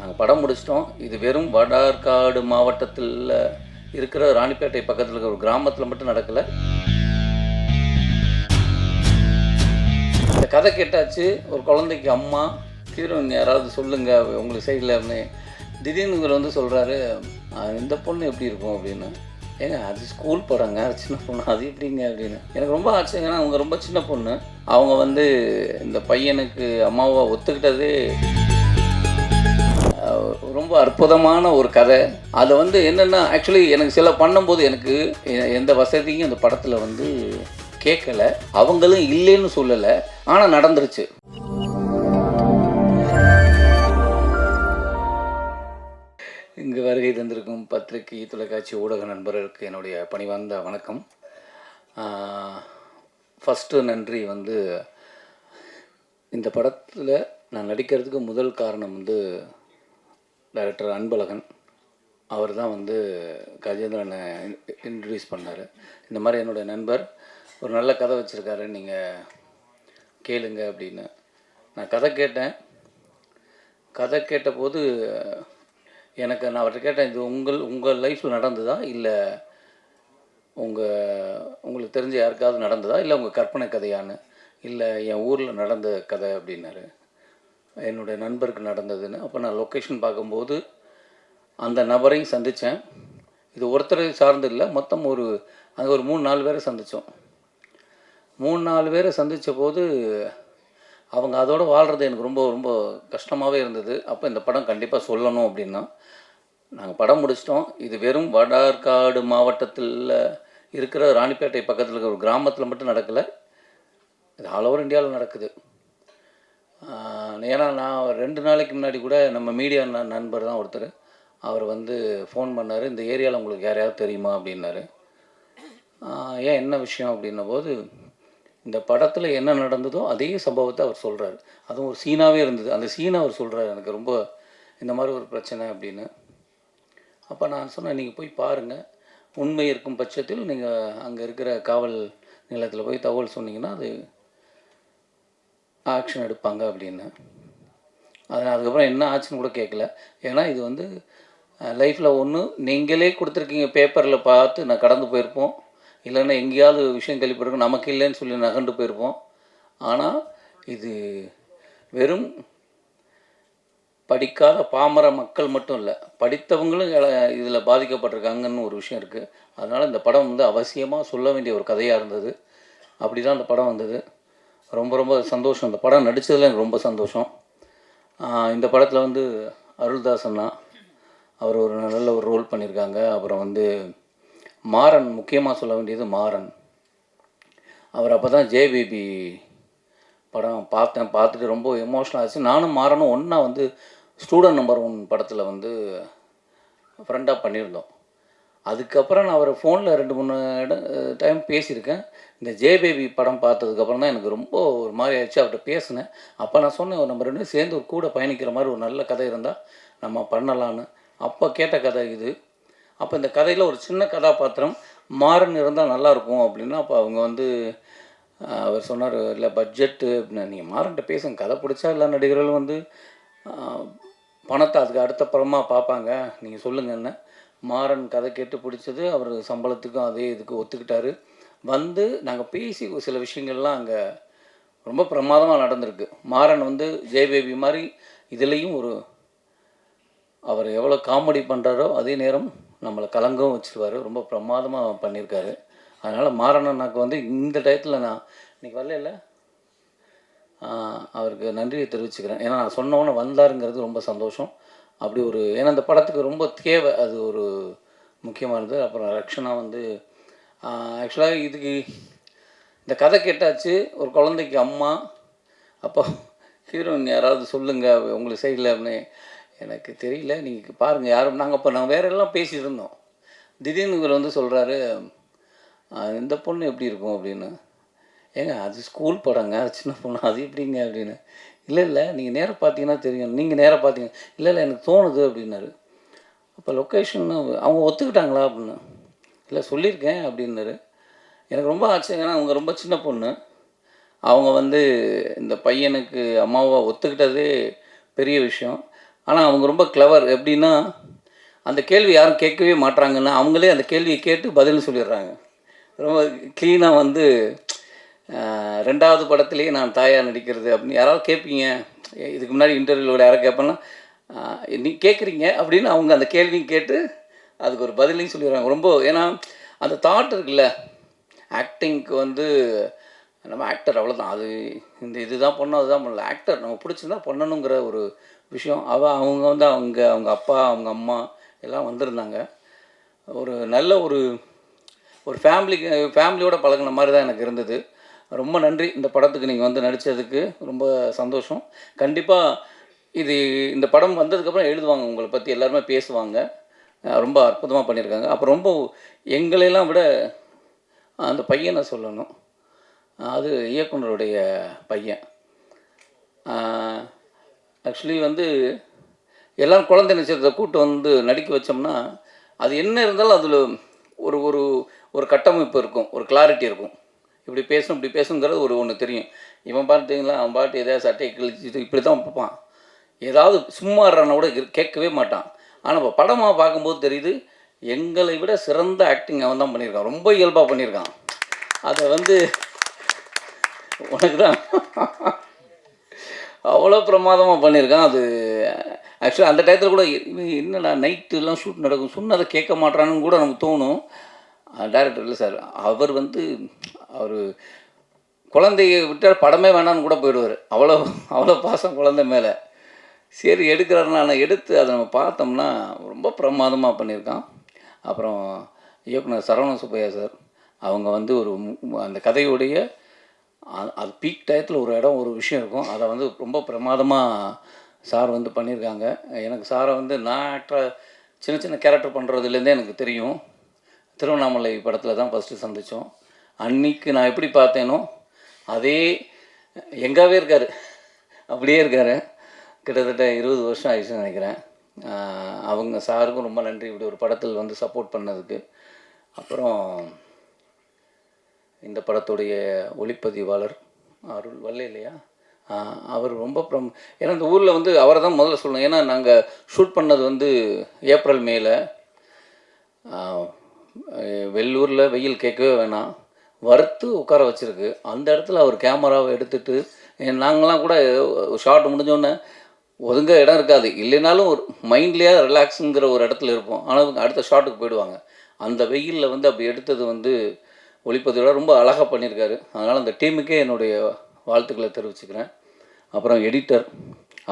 நாங்கள் படம் முடிச்சிட்டோம். இது வெறும் வடார்காடு மாவட்டத்தில் இருக்கிற ராணிப்பேட்டை பக்கத்தில் இருக்கிற ஒரு கிராமத்தில் மட்டும் நடக்கலை. இந்த கதை கேட்டாச்சு ஒரு குழந்தைக்கு அம்மா ஹீரோயின் யாராவது சொல்லுங்கள் உங்களுக்கு சைடில் திடீர்னு இவர் வந்து சொல்கிறாரு இந்த பொண்ணு எப்படி இருக்கும்? அப்படின்னு. ஏங்க அது ஸ்கூல் படங்க அது சின்ன பொண்ணு அது எப்படிங்க? அப்படின்னு. எனக்கு ரொம்ப ஆச்சரியம் ஏன்னா அவங்க ரொம்ப சின்ன பொண்ணு. அவங்க வந்து இந்த பையனுக்கு அம்மாவை ஒத்துக்கிட்டதே ரொம்ப அற்புதமான ஒரு கதை. அதை வந்து என்னென்னா ஆக்சுவலி எனக்கு சில பண்ணும்போது எனக்கு எ- எந்த வசதியும் அந்த படத்தில் வந்து கேட்கல. அவங்களும் இல்லைன்னு சொல்லலை. ஆனால் நடந்துருச்சு. இங்கு வருகை தந்திருக்கும் பத்திரிகை தொலைக்காட்சி ஊடக நண்பர்களுக்கு என்னுடைய பணிவார்ந்த வணக்கம். ஃபஸ்ட்டு நன்றி வந்து இந்த படத்தில் நான் நடிக்கிறதுக்கு முதல் காரணம் வந்து டைரக்டர் அன்பழகன் அவர் தான் வந்து கஜேந்திரனை இன்ட்ரடியூஸ் பண்ணார். இந்த மாதிரி என்னுடைய நண்பர் ஒரு நல்ல கதை வச்சுருக்காரு நீங்கள் கேளுங்க அப்படின்னு. நான் கதை கேட்டேன். கதை கேட்டபோது எனக்கு நான் அவர்கிட்ட கேட்டேன் இது உங்கள் உங்கள் லைஃப்பில் நடந்ததா? இல்லை உங்கள் உங்களுக்கு தெரிஞ்ச யாருக்காவது நடந்ததா? இல்லை உங்கள் கற்பனை கதையான்னு? இல்லை என் ஊரில் நடந்த கதை? அப்படின்னாரு. என்னுடைய நண்பருக்கு நடந்ததுன்னு. அப்போ நான் லொக்கேஷன் பார்க்கும்போது அந்த நபரையும் சந்தித்தேன் இது ஒருத்தரை சார்ந்து இல்லை மொத்தம் ஒரு அங்கே ஒரு மூணு நாலு பேரை சந்தித்தோம் மூணு நாலு பேரை சந்தித்த போது அவங்க அதோடு வாழ்கிறது எனக்கு ரொம்ப ரொம்ப கஷ்டமாகவே இருந்தது. அப்போ இந்த படம் கண்டிப்பாக சொல்லணும் அப்படின்னா நாங்கள் படம் முடிச்சிட்டோம். இது வெறும் வடார்காடு மாவட்டத்தில் இருக்கிற ராணிப்பேட்டை பக்கத்தில் இருக்கிற ஒரு கிராமத்தில் மட்டும் நடக்கலை. இது ஆல் ஓவர் இந்தியாவில் நடக்குது. ஏன்னா நான் ரெண்டு நாளைக்கு முன்னாடி கூட நம்ம மீடியா நண்பர் தான் ஒருத்தர். அவர் வந்து ஃபோன் பண்ணார் இந்த ஏரியாவில் உங்களுக்கு யாரையாவது தெரியுமா? அப்படின்னாரு. ஏன் என்ன விஷயம்? அப்படின்ன போது இந்த படத்தில் என்ன நடந்ததோ அதே சம்பவத்தை அவர் சொல்கிறாரு அதுவும் ஒரு சீனாகவே இருந்தது. அந்த சீனை அவர் சொல்கிறாரு எனக்கு ரொம்ப இந்த மாதிரி ஒரு பிரச்சனை அப்படின்னு. அப்போ நான் சொன்னேன் நீங்கள் போய் பாருங்கள் உண்மை இருக்கும் பட்சத்தில் நீங்கள் அங்கே இருக்கிற காவல் நிலையத்தில் போய் தகவல் சொன்னீங்கன்னா அது ஆக்ஷன் எடுப்பாங்க அப்படின்னு. அது அதுக்கப்புறம் என்ன ஆச்சுன்னு கூட கேட்கல ஏன்னா இது வந்து லைஃப்பில் ஒன்று நீங்களே கொடுத்துருக்கீங்க பேப்பரில் பார்த்து நான் கடந்து போயிருப்போம். இல்லைன்னா எங்கேயாவது விஷயம் கேள்விப்பட்டிருக்கோம் நமக்கு இல்லைன்னு சொல்லி நகண்டு போயிருப்போம். ஆனால் இது வெறும் படிக்காத பாமர மக்கள் மட்டும் இல்லை படித்தவங்களும் இதில் பாதிக்கப்பட்டிருக்காங்கன்னு ஒரு விஷயம் இருக்குது அதனால் இந்த படம் வந்து அவசியமாக சொல்ல வேண்டிய ஒரு கதையாக இருந்தது. அப்படி தான் அந்த படம் வந்தது. ரொம்ப ரொம்ப சந்தோஷம். இந்த படம் நடித்ததில் எனக்கு ரொம்ப சந்தோஷம். இந்த படத்தில் வந்து அருள்தாசன்னா அவர் ஒரு நல்ல ஒரு ரோல் பண்ணியிருக்காங்க அப்புறம் வந்து மாறன் முக்கியமாக சொல்ல வேண்டியது மாறன். அவர் அப்போ தான் ஜேபிபி படம் பார்த்தேன். பார்த்துட்டு ரொம்ப எமோஷனல் ஆச்சு. நானும் மாறனும் ஒன்றா வந்து ஸ்டூடெண்ட் நம்பர் ஒன் படத்தில் வந்து ஃப்ரெண்டாக பண்ணியிருந்தோம். அதுக்கப்புறம் நான் அவர் ஃபோனில் ரெண்டு மூணு இடம் டைம் பேசியிருக்கேன். இந்த ஜே பேபி படம் பார்த்ததுக்கப்புறம் தான் எனக்கு ரொம்ப ஒரு மாதிரி ஆயிடுச்சு. அவர்கிட்ட பேசினேன். அப்போ நான் சொன்னேன் நம்ம ரெண்டு சேர்ந்து ஒரு கூட பயணிக்கிற மாதிரி ஒரு நல்ல கதை இருந்தால் நம்ம பண்ணலான்னு அப்போ கேட்ட கதை இது. அப்போ இந்த கதையில் ஒரு சின்ன கதாபாத்திரம் மாறன் இருந்தால் நல்லாயிருக்கும் அப்படின்னா அப்போ அவங்க வந்து அவர் சொன்னார் இல்லை பட்ஜெட்டு அப்படின்னு. நீங்கள் மாறன்ட்ட பேசுங்க. கதை பிடிச்சா எல்லா நடிகர்களும் வந்து பணத்தை அதுக்கு அடுத்த படமாக பார்ப்பாங்க. நீங்கள் சொல்லுங்கன்னு மாறன் கதை கேட்டு பிடிச்சது. அவர் சம்பளத்துக்கும் அதே இதுக்கு ஒத்துக்கிட்டார். வந்து நாங்கள் பேசி ஒரு சில விஷயங்கள்லாம் அங்கே ரொம்ப பிரமாதமாக நடந்திருக்கு. மாறன் வந்து ஜெயபேபி மாதிரி இதுலேயும் ஒரு அவர் எவ்வளோ காமெடி பண்ணுறாரோ அதே நேரம் நம்மளை கலங்கவும் வச்சிருவாரு. ரொம்ப பிரமாதமாக பண்ணியிருக்காரு அதனால் மாறனனாக்கு வந்து இந்த டயத்தில் நான் இன்னைக்கு வரல அவருக்கு நன்றியை தெரிவிச்சுக்கிறேன். ஏன்னா நான் சொன்னவொன்னே வந்தாருங்கிறது ரொம்ப சந்தோஷம். அப்படி ஒரு ஏன்னா அந்த படத்துக்கு ரொம்ப தேவை. அது ஒரு முக்கியமானது. அப்புறம் ரக்ஷனா வந்து ஆக்சுவலாக இதுக்கு இந்த கதை கேட்டாச்சு. ஒரு குழந்தைக்கு அம்மா. அப்போ ஹீரோயின் யாராவது சொல்லுங்கள் உங்களுக்கு சைடில் அப்படின்னு. எனக்கு தெரியல. நீங்கள் பாருங்கள் யாரும் நாங்கள் அப்போ நாங்கள் வேற எல்லாம் பேசிகிட்டு இருந்தோம். திடீர்னு இவர் வந்து சொல்கிறாரு இந்த பொண்ணு எப்படி இருக்கும்? அப்படின்னு. ஏங்க அது ஸ்கூல் படங்க. அது சின்ன பொண்ணு. அது எப்படிங்க? அப்படின்னு. இல்லை இல்லை நீங்கள் நேராக பார்த்தீங்கன்னா தெரியும். நீங்கள் நேராக பார்த்தீங்க இல்லை இல்லை எனக்கு தோணுது அப்படின்னாரு. அப்போ லொக்கேஷன் அவங்க ஒத்துக்கிட்டாங்களா அப்படின்னு. இல்லை சொல்லியிருக்கேன் அப்படின்னாரு. எனக்கு ரொம்ப ஆச்சரியம். ஏன்னா அவங்க ரொம்ப சின்ன பொண்ணு. அவங்க வந்து இந்த பையனுக்கு அம்மாவை ஒத்துக்கிட்டதே பெரிய விஷயம். ஆனால் அவங்க ரொம்ப கிளவர் எப்படின்னா அந்த கேள்வி யாரும் கேட்கவே மாட்றாங்கன்னா அவங்களே அந்த கேள்வியை கேட்டு பதில் சொல்லிடுறாங்க. ரொம்ப க்ளீனாக வந்து ரெண்டாவது படத்துலேயே நான் தாயாக நடிக்கிறது அப்படின்னு யாராவது கேட்பீங்க? இதுக்கு முன்னாடி இன்டர்வியூவில் யாராவது கேட்பேன்னா நீ கேட்குறீங்க அப்படின்னு அவங்க அந்த கேள்வியும் கேட்டு அதுக்கு ஒரு பதிலையும் சொல்லிடுறாங்க ரொம்ப ஏன்னா அந்த தாட் இருக்குல்ல ஆக்டிங்க்கு வந்து நம்ம ஆக்டர் அவ்வளோதான் அது இந்த இதுதான் பண்ணோம் அதுதான் பண்ணல ஆக்டர் நம்ம பிடிச்சிருந்தா பண்ணணுங்கிற ஒரு விஷயம். அவ அவங்க வந்து அவங்க அவங்க அப்பா அவங்க அம்மா எல்லாம் வந்திருந்தாங்க. ஒரு நல்ல ஒரு ஒரு ஃபேமிலி ஃபேமிலியோட பழகுன மாதிரி தான் எனக்கு இருந்தது. ரொம்ப நன்றி இந்த படத்துக்கு நீங்கள் வந்து நடித்ததுக்கு ரொம்ப சந்தோஷம். கண்டிப்பாக இது இந்த படம் வந்ததுக்கப்புறம் எழுதுவாங்க. உங்களை பற்றி எல்லாருமே பேசுவாங்க. ரொம்ப அற்புதமாக பண்ணியிருக்காங்க அப்புறம் ரொம்ப எங்களையெல்லாம் விட அந்த பையனை சொல்லணும். அது இயக்குனருடைய பையன். ஆக்சுவலி வந்து எல்லாரும் குழந்தை நட்சத்திரத்தை கூட்டு வந்து நடிக்க வச்சோம்னா அது என்ன இருந்தாலும் அதில் ஒரு ஒரு ஒரு கட்டமைப்பு இருக்கும். ஒரு கிளாரிட்டி இருக்கும். இப்படி பேசணும் இப்படி பேசணுங்கிறது ஒரு ஒன்று தெரியும். இவன் பார்த்தீங்களா அவன் பாட்டு எதாவது சட்டையை கிழிச்சிட்டு இப்படி தான் பார்ப்பான். ஏதாவது சும்மா இருறான கூட கேட்கவே மாட்டான். ஆனால் இப்போ படமாக பார்க்கும்போது தெரியுது எங்களை விட சிறந்த ஆக்டிங் அவன் தான் பண்ணியிருக்கான். ரொம்ப இயல்பாக பண்ணியிருக்கான். அதை வந்து உனக்கு தான் அவ்வளோ பிரமாதமாக பண்ணியிருக்கான். அது ஆக்சுவலாக அந்த டயத்தில் கூட என்னடா நைட்டுலாம் ஷூட் நடக்கும் சொன்னதை கேட்க மாட்டானுன்னு கூட நமக்கு தோணும். டேரக்டர் இல்லை சார் அவர் வந்து அவர் குழந்தைய விட்டால் படமே வேணாம்னு கூட போயிடுவார். அவ்வளோ அவ்வளோ பாசம் குழந்தை மேலே. சரி எடுக்கிறாருன்னா ஆனால் எடுத்து அதை நம்ம பார்த்தோம்னா ரொம்ப பிரமாதமாக பண்ணியிருக்கான். அப்புறம் இயக்குனர் சரவண சுப்பையா சார் அவங்க வந்து ஒரு அந்த கதையுடைய அது பீக் டயத்தில் ஒரு இடம் ஒரு விஷயம் இருக்கும். அதை வந்து ரொம்ப பிரமாதமாக சார் வந்து பண்ணியிருக்காங்க. எனக்கு சாரை வந்து நான் ஆக்டராக சின்ன சின்ன கேரக்டர் பண்ணுறதுலேருந்தே எனக்கு தெரியும். திருவண்ணாமலை படத்தில் தான் ஃபஸ்ட்டு சந்தித்தோம் அன்னைக்கு நான் எப்படி பார்த்தேனோ அதே எங்காவே இருக்கார். அப்படியே இருக்கார். கிட்டத்தட்ட இருபது வருஷம் ஆயிடுச்சுன்னு நினைக்கிறேன். அவங்க சாருக்கும் ரொம்ப நன்றி. இப்படி ஒரு படத்தில் வந்து சப்போர்ட் பண்ணதுக்கு. அப்புறம் இந்த படத்துடைய ஒளிப்பதிவாளர் அருள் வல்ல இல்லையா? அவர் ரொம்ப ப்ரம் ஏன்னா இந்த ஊரில் வந்து அவரை தான் முதல்ல சொல்லணும். ஏன்னா நாங்கள் ஷூட் பண்ணது வந்து ஏப்ரல் மேல. வெள்ளூரில் வெயில் கேட்கவே வேணாம். வறுத்து உட்கார வச்சுருக்கு. அந்த இடத்துல அவர் கேமராவை எடுத்துட்டு நாங்களாம் கூட ஷார்ட் முடிஞ்சோடனே ஒதுங்க இடம் இருக்காது. இல்லைனாலும் ஒரு மைண்ட்லேயே ரிலாக்ஸுங்கிற ஒரு இடத்துல இருப்போம். ஆனால் இவங்க அடுத்த ஷாட்டுக்கு போயிடுவாங்க. அந்த வெயிலில் வந்து அப்படி எடுத்தது வந்து ஒளிப்பதிவோட ரொம்ப அழகாக பண்ணியிருக்காரு. அதனால் அந்த டீமுக்கே என்னுடைய வாழ்த்துக்களை தெரிவிச்சுக்கிறேன். அப்புறம் எடிட்டர்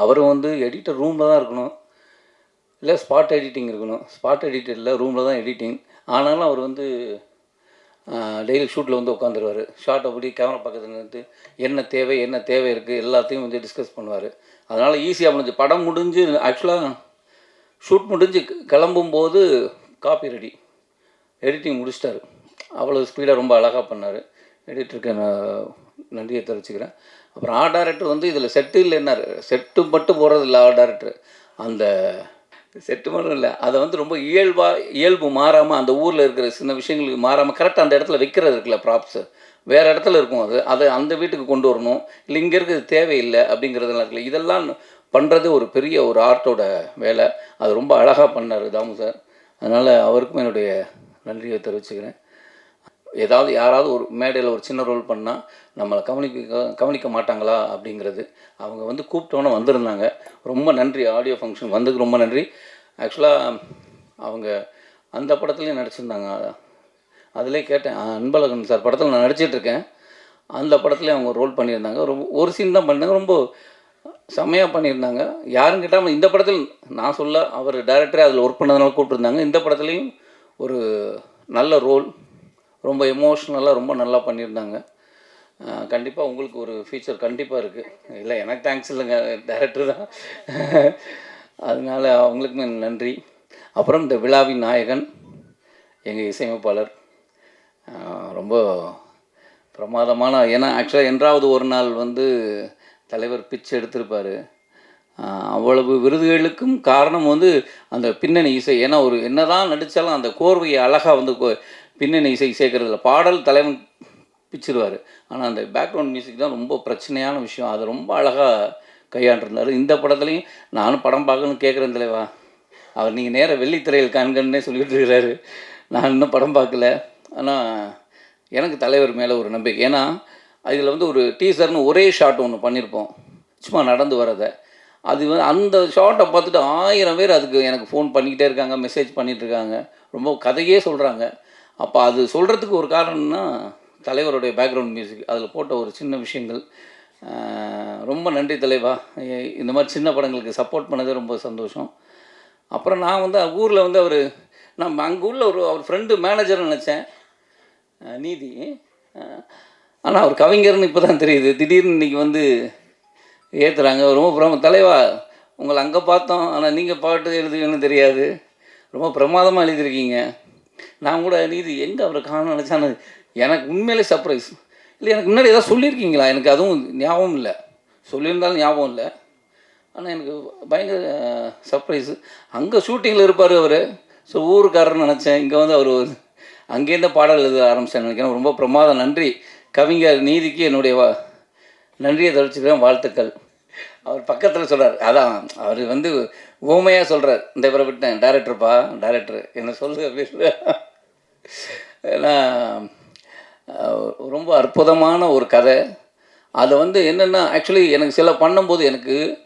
அவரும் வந்து எடிட்டர் ரூமில் தான் இருக்கணும். இல்லை ஸ்பாட் எடிட்டிங் இருக்கணும். ஸ்பாட் எடிட்டரில் ரூமில் தான் எடிட்டிங் ஆனாலும் அவர் வந்து டெய்லி ஷூட்டில் வந்து உட்காந்துருவார். ஷார்ட் அப்படி கேமரா பக்கத்தில் நின்று என்ன தேவை என்ன தேவை இருக்குது எல்லாத்தையும் வந்து டிஸ்கஸ் பண்ணுவார். அதனால் ஈஸியாக முடிஞ்சு படம் முடிஞ்சு ஆக்சுவலாக ஷூட் முடிஞ்சு கிளம்பும்போது காப்பி ரெடி எடிட்டிங் முடிச்சிட்டாரு. அவ்வளோ ஸ்பீடாக ரொம்ப அழகாக பண்ணார். எடிட்டருக்கு நான் நன்றியை தெரிவிச்சுக்கிறேன். அப்புறம் ஆர்ட் டேரக்டர் வந்து இதில் செட்டு இல்லைன்னாரு. செட்டு மட்டும் போகிறது இல்லை ஆர்ட் டேரக்டர் அந்த செட்டு மட்டும் இல்லை அதை வந்து ரொம்ப இயல்பாக இயல்பு மாறாமல் அந்த ஊரில் இருக்கிற சின்ன விஷயங்களுக்கு மாறாமல் கரெக்டாக அந்த இடத்துல வைக்கிறது இருக்குல்ல ப்ராப்ஸு வேறு இடத்துல இருக்கும் அது. அதை அந்த வீட்டுக்கு கொண்டு வரணும். இல்லை இங்கே இருக்கிறது தேவையில்லை அப்படிங்கிறதெல்லாம் இருக்குல்ல. இதெல்லாம் பண்ணுறது ஒரு பெரிய ஒரு ஆர்ட்டோட வேலை. அது ரொம்ப அழகாக பண்ணார் தாமு சார். அதனால் அவருக்கும் என்னுடைய நன்றியை தெரிவிச்சுக்கிறேன். ஏதாவது யாராவது ஒரு மேடையில் ஒரு சின்ன ரோல் பண்ணால் நம்மளை கவனிக்க கவனிக்க மாட்டாங்களா அப்படிங்கிறது. அவங்க வந்து கூப்பிட்டோன்னே வந்திருந்தாங்க. ரொம்ப நன்றி. ஆடியோ ஃபங்க்ஷன் வந்ததுக்கு ரொம்ப நன்றி. ஆக்சுவலாக அவங்க அந்த படத்துலேயும் நடிச்சிருந்தாங்க. அதிலே கேட்டேன் அன்பழகன் சார் படத்தில் நான் நடிச்சிட்ருக்கேன் அந்த படத்துலேயும் அவங்க ரோல் பண்ணியிருந்தாங்க. ரொம்ப ஒரு சீன் தான் பண்ணாங்க ரொம்ப செம்மையாக பண்ணியிருந்தாங்க. யாரும் கேட்டாமல் இந்த படத்தில் நான் சொல்ல அவர் டேரக்டரே அதில் ஒர்க் பண்ணதுனால கூப்பிட்டுருந்தாங்க. இந்த படத்துலேயும் ஒரு நல்ல ரோல் ரொம்ப எமோஷ்னலாக ரொம்ப நல்லா பண்ணியிருந்தாங்க. கண்டிப்பாக உங்களுக்கு ஒரு ஃபீச்சர் கண்டிப்பாக இருக்குது இல்லை எனக்கு தேங்க்ஸ் இல்லைங்க டேரக்டர் தான். அதனால அவங்களுக்குமே நன்றி. அப்புறம் இந்த விழாவின் நாயகன் எங்கள் இசையமைப்பாளர். ரொம்ப பிரமாதமான ஏன்னா ஆக்சுவலாக என்றாவது ஒரு நாள் வந்து தலைவர் பிச்சு எடுத்திருப்பார். அவ்வளவு விருதுகளுக்கும் காரணம் வந்து அந்த பின்னணி இசை. ஏன்னா ஒரு என்னதான் நடித்தாலும் அந்த கோர்வையை அழகாக வந்து கோ- பின்னணி இசை சேர்க்கறதில்ல பாடல் தலைவன் பிச்சிருவார் ஆனால் அந்த பேக்ரவுண்ட் மியூசிக் தான் ரொம்ப பிரச்சனையான விஷயம். அதை ரொம்ப அழகாக கையாண்டிருந்தார். இந்த படத்துலையும் நானும் படம் பார்க்கணும்னு கேட்குறேன் தலைவா. அவர் நீங்கள் நேர வெள்ளித்திரையில் காண்கன்னே சொல்லிட்டு இருக்கிறாரு. நான் இன்னும் படம் பார்க்கல. ஆனால் எனக்கு தலைவர் மேலே ஒரு நம்பிக்கை. ஏன்னா அதில் வந்து ஒரு டீசர்னு ஒரே ஷாட் ஒன்று பண்ணியிருப்போம் சும்மா நடந்து வரதை அது வந்து அந்த ஷார்ட்டை பார்த்துட்டு ஆயிரம் பேர் அதுக்கு எனக்கு ஃபோன் பண்ணிக்கிட்டே இருக்காங்க மெசேஜ் பண்ணிகிட்டு இருக்காங்க. ரொம்ப கதையே சொல்கிறாங்க அப்போ அது சொல்கிறதுக்கு ஒரு காரணம்னா தலைவருடைய பேக்ரவுண்ட் மியூசிக் அதில் போட்ட ஒரு சின்ன விஷயங்கள். ரொம்ப நன்றி தலைவா. இந்த மாதிரி சின்ன படங்களுக்கு சப்போர்ட் பண்ணதே ரொம்ப சந்தோஷம். அப்புறம் நான் வந்து ஊரில் வந்து அவர் நான் அங்கே உள்ள ஒரு அவர் ஃப்ரெண்டு மேனேஜர் நினச்சேன். நீதி. ஆனால் அவர் கவிஞர்னு இப்போ தான் தெரியுது. திடீர்னு இன்னைக்கு வந்து ஏற்றுறாங்க ரொம்ப பிரம தலைவா உங்களை அங்கே பார்த்தோம். ஆனால் நீங்கள் பாட்டு எழுதுவீங்கன்னு தெரியாது. ரொம்ப பிரமாதமாக எழுதியிருக்கீங்க. நான் கூட நீதி எங்கே அவரை காண நினச்சானு எனக்கு உண்மையிலே சர்ப்ரைஸ் இல்லை எனக்கு முன்னாடி ஏதாவது சொல்லியிருக்கீங்களா? எனக்கு அதுவும் ஞாபகம் இல்லை. சொல்லியிருந்தாலும் ஞாபகம் இல்லை. ஆனால் எனக்கு பயங்கர சர்ப்ரைஸு அங்கே ஷூட்டிங்கில் இருப்பார் அவர். ஸோ ஊருக்காரர்னு நினச்சேன். இங்கே வந்து அவர் அங்கேருந்து பாடல் எழுத ஆரம்பிச்சேன் நினைக்கிறேன். ரொம்ப பிரமாதம். நன்றி. கவிஞர் நீதிக்கு என்னுடைய வா நன்றியை தெரிவிச்சுக்கிறேன். வாழ்த்துக்கள். அவர் பக்கத்தில் சொல்கிறார் அதான் அவர் வந்து ஊமையாக சொல்கிறார் இந்த இவரை விட்டேன் டேரக்டர்ப்பா டேரக்டர் என்ன சொல்லு அப்படின்னு ஏன்னா ரொம்ப அற்புதமான ஒரு கதை. அதை வந்து என்னென்னா ஆக்சுவலி எனக்கு சில பண்ணும்போது எனக்கு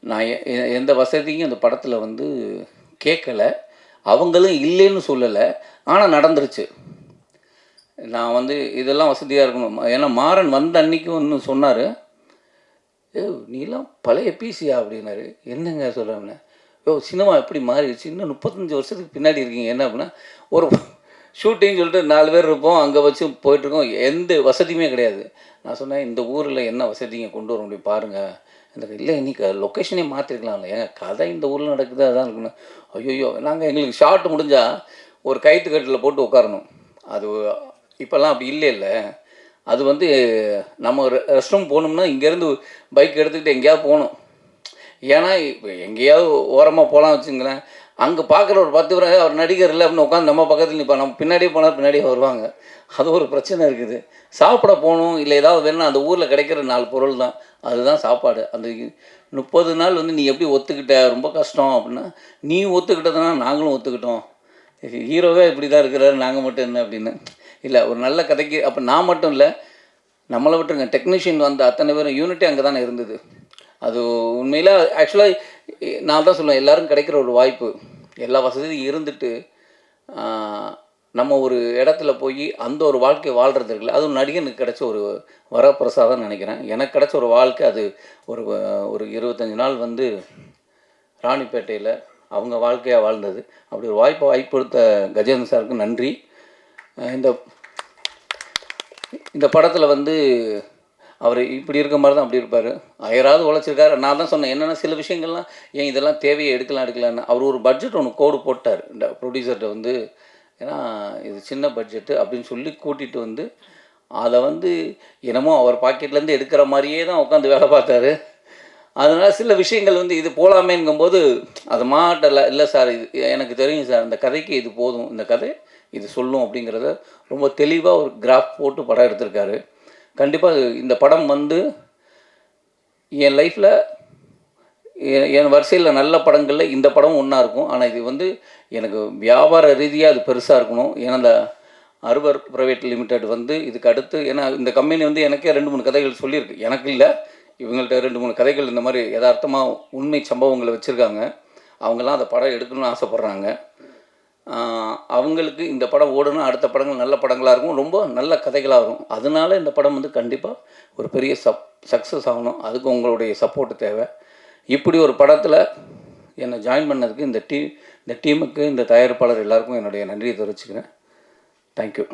நான் எ- எ- எந்த வசதியும் அந்த படத்தில் வந்து கேட்கலை. அவங்களும் இல்லைன்னு சொல்லலை. ஆனால் நடந்துருச்சு. நான் வந்து இதெல்லாம் வசதியாக இருக்கணும். ஏன்னா மாறன் வந்த அன்னைக்கும் ஒன்று சொன்னார் ஏ நீலாம் பழைய பிசியா அப்படின்னாரு. என்னங்க சொல்கிறேன் ஓ சினிமா எப்படி மாறிடுச்சு? இன்னும் முப்பத்தஞ்சு வருஷத்துக்கு பின்னாடி இருக்கீங்க. என்ன அப்படின்னா ஒரு ஷூட்டிங் சொல்லிட்டு நாலு பேர் இருப்போம். அங்கே வச்சு போயிட்டுருக்கோம். எந்த வசதியுமே கிடையாது. நான் சொன்னேன் இந்த ஊரில் என்ன வசதிங்க கொண்டு வர முடியும் பாருங்கள் எனக்கு இல்லை இன்றைக்கி லொக்கேஷனே மாற்றிருக்கலாம்ல ஏங்க கதை இந்த ஊரில் நடக்குது அதான் இருக்கணும். ஐயோயோ நாங்கள் எங்களுக்கு ஷார்ட் முடிஞ்சால் ஒரு கயிற்று கட்டில் போட்டு உட்காரணும். அது இப்போல்லாம் அப்படி இல்லை இல்லை. அது வந்து நம்ம ரெஸ்ட் ரூம் போகணும்னா இங்கேருந்து பைக் எடுத்துக்கிட்டு எங்கேயாவது போகணும். ஏன்னா இப்போ எங்கேயாவது ஓரமாக போகலாம் வச்சுங்களேன். அங்கே பார்க்குற ஒரு பத்து பேர் அவர் நடிகர் இல்லை அப்படின்னு உட்காந்து நம்ம பக்கத்தில் நிற்பா நம்ம பின்னாடியே போனால் பின்னாடியே வருவாங்க. அது ஒரு பிரச்சனை இருக்குது. சாப்பிட போகணும் இல்லை ஏதாவது வேணும்னா அந்த ஊரில் கிடைக்கிற நாலு பொருள் தான். அதுதான் சாப்பாடு. அந்த முப்பது நாள் வந்து நீ எப்படி ஒத்துக்கிட்ட? ரொம்ப கஷ்டம் அப்படின்னா நீ ஒத்துக்கிட்டதுனா நாங்களும் ஒத்துக்கிட்டோம். ஹீரோவே இப்படி தான் இருக்கிறாரு நாங்கள் மட்டும் என்ன அப்படின்னு. இல்லை ஒரு நல்ல கதைக்கு அப்போ நான் மட்டும் இல்லை நம்மளை விட்டுருங்க. டெக்னீஷியன் வந்த அத்தனை பேரும் யூனிட்டே அங்கே தானே இருந்தது. அது உண்மையில் ஆக்சுவலாக நான் தான் சொல்லுவேன் எல்லாரும் கிடைக்கிற ஒரு வாய்ப்பு. எல்லா வசதியும் இருந்துட்டு நம்ம ஒரு இடத்துல போய் அந்த ஒரு வாழ்க்கை வாழ்கிறது இருக்குல்ல அதுவும் நடிகனுக்கு கிடைச்ச ஒரு வரப்பிரசாதம் நினைக்கிறேன். எனக்கு கிடைச்ச ஒரு வாழ்க்கை அது ஒரு ஒரு இருபத்தஞ்சி நாள் வந்து ராணிப்பேட்டையில் அவங்க வாழ்க்கையாக வாழ்ந்தது. அப்படி ஒரு வாய்ப்பை வாய்ப்பு கொடுத்த கஜேந்திர சாருக்கு நன்றி. இந்த இந்த படத்தில் வந்து அவர் இப்படி இருக்க மாதிரி தான் அப்படி இருப்பார். அயராது உழைச்சிருக்காரு. நான் தான் சொன்னேன் என்னென்ன சில விஷயங்கள்லாம் ஏன் இதெல்லாம் தேவையை எடுக்கலாம் எடுக்கலான்னு அவர் ஒரு பட்ஜெட் ஒன்று கோடு போட்டார். இந்த ப்ரொடியூசர்கிட்ட வந்து ஏன்னா இது சின்ன பட்ஜெட்டு அப்படின்னு சொல்லி கூட்டிகிட்டு வந்து அதை வந்து என்னமோ அவர் பாக்கெட்லேருந்து எடுக்கிற மாதிரியே தான் உட்காந்து வேலை பார்த்தாரு. அதனால் சில விஷயங்கள் வந்து இது போகலாமேங்கும்போது அது மாட்டல. இல்லை சார் இது எனக்கு தெரியும் சார் இந்த கதைக்கு இது போதும். இந்த கதை இது சொல்லும் அப்படிங்கிறத ரொம்ப தெளிவாக ஒரு கிராஃப் போட்டு படம் எடுத்திருக்காரு. கண்டிப்பாக இந்த படம் வந்து என் லைஃப்பில் என் வரிசையில் நல்ல படங்களில் இந்த படம் ஒன்றா இருக்கும். ஆனால் இது வந்து எனக்கு வியாபார ரீதியாக அது பெருசாக இருக்கணும். ஏன்னா அந்த அறுவர் ப்ரைவேட் லிமிடெட் வந்து இதுக்கு அடுத்து ஏன்னா இந்த கம்பெனி வந்து எனக்கே ரெண்டு மூணு கதைகள் சொல்லியிருக்கு. எனக்கு இல்லை. இவங்கள்ட்ட ரெண்டு மூணு கதைகள் இந்த மாதிரி யதார்த்தமாக உண்மை சம்பவங்களை வச்சுருக்காங்க. அவங்கெல்லாம் அந்த படம் எடுக்கணும்னு ஆசைப்பட்றாங்க. அவங்களுக்கு இந்த படம் ஓடணும் அடுத்த படங்கள் நல்ல படங்களாக இருக்கும் ரொம்ப நல்ல கதைகளாக இருக்கும். அதனால இந்த படம் வந்து கண்டிப்பாக ஒரு பெரிய சப் சக்ஸஸ் ஆகணும். அதுக்கு உங்களுடைய சப்போர்ட் தேவை. இப்படி ஒரு படத்தில் என்னை ஜாயின் பண்ணதுக்கு இந்த டீ இந்த டீமுக்கு இந்த தயாரிப்பாளர் எல்லாருக்கும் என்னுடைய நன்றியை தெரிவிச்சுக்கிறேன். தேங்க்யூ